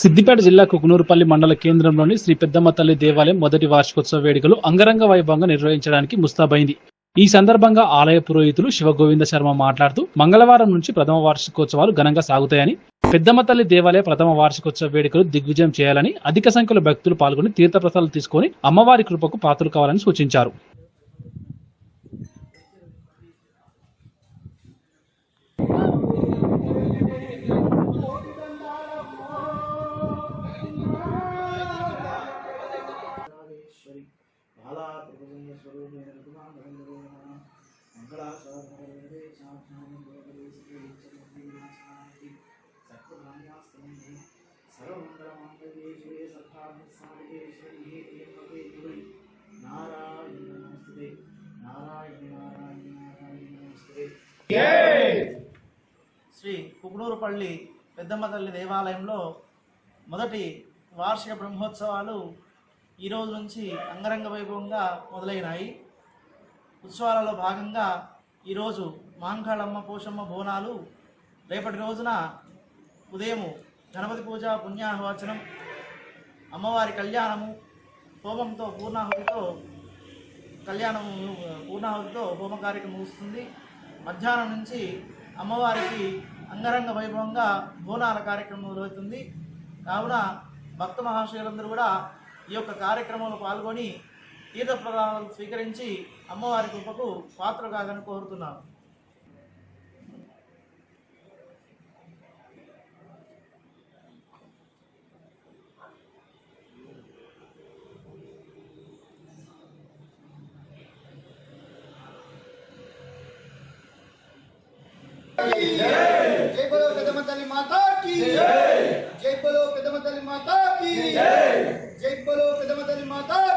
సిద్దిపేట జిల్లా కుకునూరుపల్లి మండల కేంద్రంలోని శ్రీ పెద్దమ్మ తల్లి దేవాలయం మొదటి వార్షికోత్సవ వేడుకలు అంగరంగ వైభవంగా నిర్వహించడానికి ముస్తాబైంది. ఈ సందర్భంగా ఆలయ పురోహితులు శివగోవింద శర్మ మాట్లాడుతూ మంగళవారం నుంచి ప్రథమ వార్షికోత్సవాలు ఘనంగా సాగుతాయని పెద్దమ్మ తల్లి దేవాలయ ప్రథమ వార్షికోత్సవ వేడుకలు దిగ్విజయం చేయాలని అధిక సంఖ్యలో భక్తులు పాల్గొని తీర్థప్రసాదాలు తీసుకొని అమ్మవారి కృపకు పాత్రలు కావాలని సూచించారు. బాలా త్రిభుజంగ స్వరూపేణ గురి నారాయణ నమస్తే. నారాయణ నారాయణ నారాయణ నమస్తే. శ్రీ కుకునూరుపల్లి పెద్దమ్మ తల్లి దేవాలయంలో మొదటి వార్షిక బ్రహ్మోత్సవాలు ఈ రోజు నుంచి అంగరంగ వైభవంగా మొదలైనాయి. ఉత్సవాలలో భాగంగా ఈరోజు మాంకాళమ్మ పోషమ్మ బోనాలు రేపటి రోజున ఉదయము గణపతి పూజ పుణ్యాహవచనం అమ్మవారి కళ్యాణము హోమంతో పూర్ణాహుతితో కళ్యాణము పూర్ణాహుతితో హోమ కార్యక్రమం ముగుస్తుంది. మధ్యాహ్నం నుంచి అమ్మవారికి అంగరంగ వైభవంగా బోనాల కార్యక్రమం మొదలవుతుంది కావున భక్త మహాశయులందరూ కూడా ఈ యొక్క కార్యక్రమంలో పాల్గొని తీర్థ ప్రదానాలు స్వీకరించి అమ్మవారి కృపకు పాత్ర కాదని కోరుతున్నాను జై జై పెదమ తల్లి మాత జై జై పెదమ తల్లి జై মাতা